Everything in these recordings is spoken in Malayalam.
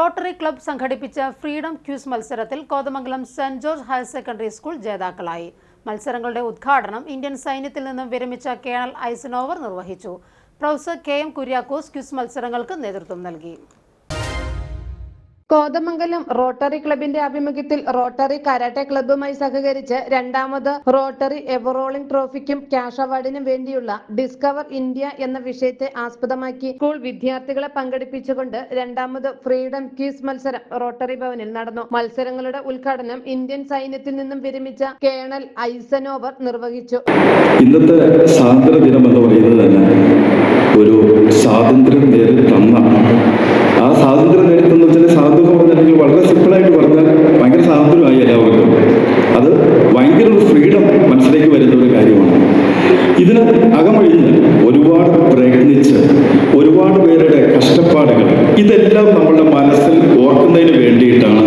റോട്ടറി ക്ലബ്ബ് സംഘടിപ്പിച്ച ഫ്രീഡം ക്യൂസ് മത്സരത്തിൽ Kothamangalam Saint George higher secondary school ജേതാക്കളായി. മത്സരങ്ങളുടെ ഉദ്ഘാടനം ഇന്ത്യൻ സൈന്യത്തിൽ നിന്നും വിരമിച്ച കേണൽ ഐസനോവർ നിർവഹിച്ചു. Professor K M Kuriakose quiz മത്സരങ്ങൾക്ക് നേതൃത്വം നൽകി. കോതമംഗലം റോട്ടറി ക്ലബിന്റെ ആഭിമുഖ്യത്തിൽ റോട്ടറി കരാട്ടെ ക്ലബ്ബുമായി സഹകരിച്ച് രണ്ടാമത് റോട്ടറി എവറോളിംഗ് ട്രോഫിക്കും ക്യാഷ് അവാർഡിനും വേണ്ടിയുള്ള ഡിസ്കവർ ഇന്ത്യ എന്ന വിഷയത്തെ ആസ്പദമാക്കി സ്കൂൾ വിദ്യാർത്ഥികളെ പങ്കെടുപ്പിച്ചുകൊണ്ട് രണ്ടാമത് ഫ്രീഡം ക്യൂസ് മത്സരം റോട്ടറി ഭവനിൽ നടന്നു. മത്സരങ്ങളുടെ ഉദ്ഘാടനം ഇന്ത്യൻ സൈന്യത്തിൽ നിന്നും വിരമിച്ച കേണൽ ഐസനോവർ നിർവഹിച്ചു. ഇന്നത്തെ സ്വാതന്ത്ര്യ ദിനം എന്ന് പറയുന്നത് തന്നെ പറഞ്ഞിട്ടുണ്ടെങ്കിൽ വളരെ സിമ്പിളായിട്ട് പറഞ്ഞാൽ ഭയങ്കര സ്വാതന്ത്ര്യമായി എല്ലാവർക്കും. അത് ഭയങ്കര ഒരു ഫ്രീഡം മനസ്സിലേക്ക് വരുന്ന ഒരു കാര്യമാണ്. ഇതിന് അകമഴിഞ്ഞ് ഒരുപാട് പ്രയത്നിച്ച് ഒരുപാട് പേരുടെ കഷ്ടപ്പാടുകൾ ഇതെല്ലാം നമ്മളുടെ മനസ്സിൽ ഓർക്കുന്നതിന് വേണ്ടിയിട്ടാണ്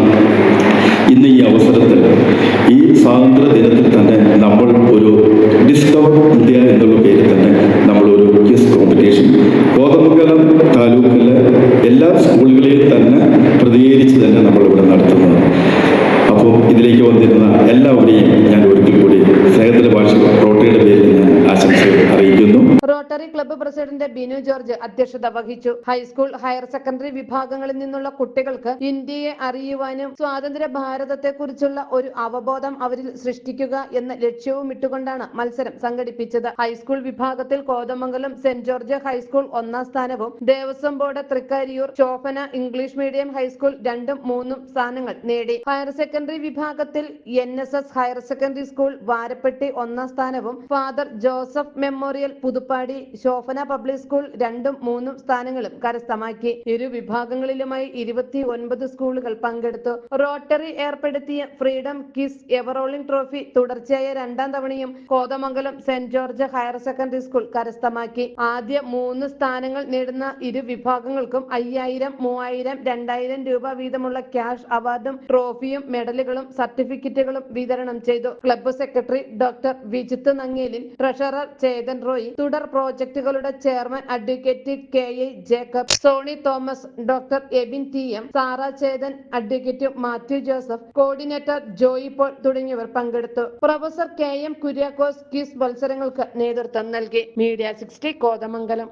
rotary club president Binu George അധ്യക്ഷത വഹിച്ചു. ഹൈസ്കൂൾ ഹയർ സെക്കൻഡറി വിഭാഗങ്ങളിൽ നിന്നുള്ള കുട്ടികൾക്ക് ഇന്ത്യയെ അറിയുവാനും സ്വാതന്ത്ര്യ ഭാരതത്തെക്കുറിച്ചുള്ള ഒരു അവബോധം അവരിൽ സൃഷ്ടിക്കുക എന്ന ലക്ഷ്യവും ഇട്ടുകൊണ്ടാണ് മത്സരം സംഘടിപ്പിച്ചത്. ഹൈസ്കൂൾ വിഭാഗത്തിൽ കോതമംഗലം സെന്റ് ജോർജ് ഹൈസ്കൂൾ ഒന്നാം സ്ഥാനവും Devaswom board Thrikkariyoor Shobhana English medium high school രണ്ടും മൂന്നും സ്ഥാനങ്ങൾ നേടി. ഹയർ സെക്കൻഡറി വിഭാഗത്തിൽ N S S higher secondary school Varappetty ഒന്നാം സ്ഥാനവും father Joseph memorial Puthuppady Shobhana public school രണ്ടും മൂന്നും സ്ഥാനങ്ങളും കരസ്ഥമാക്കി. ഇരു വിഭാഗങ്ങളിലുമായി ഇരുപത്തി ഒൻപത് സ്കൂളുകൾ പങ്കെടുത്തു. റോട്ടറി ഏർപ്പെടുത്തിയ ഫ്രീഡം കിസ് എവറോളിംഗ് ട്രോഫി തുടർച്ചയായ രണ്ടാം തവണയും Kothamangalam Saint George higher secondary school കരസ്ഥമാക്കി. ആദ്യ മൂന്ന് സ്ഥാനങ്ങൾ നേടുന്ന ഇരു വിഭാഗങ്ങൾക്കും അയ്യായിരം മൂവായിരം രണ്ടായിരം രൂപ വീതമുള്ള ക്യാഷ് അവാർഡും ട്രോഫിയും മെഡലുകളും സർട്ടിഫിക്കറ്റുകളും വിതരണം ചെയ്തു. Club secretary doctor Vijith Nangelil treasurer Chethan Roy തുടർ പ്രോജക്ടുകളുടെ chairman advocate K A Jacob Sony Thomas doctor Ebin T M Sara Chethan advocate Mathew Joseph coordinator Joy Paul തുടങ്ങിയവർ പങ്കെടുത്തു. Professor K M Kuriakose quiz മത്സരങ്ങൾക്ക് നേതൃത്വം നൽകി. Media sixty Kothamangalam.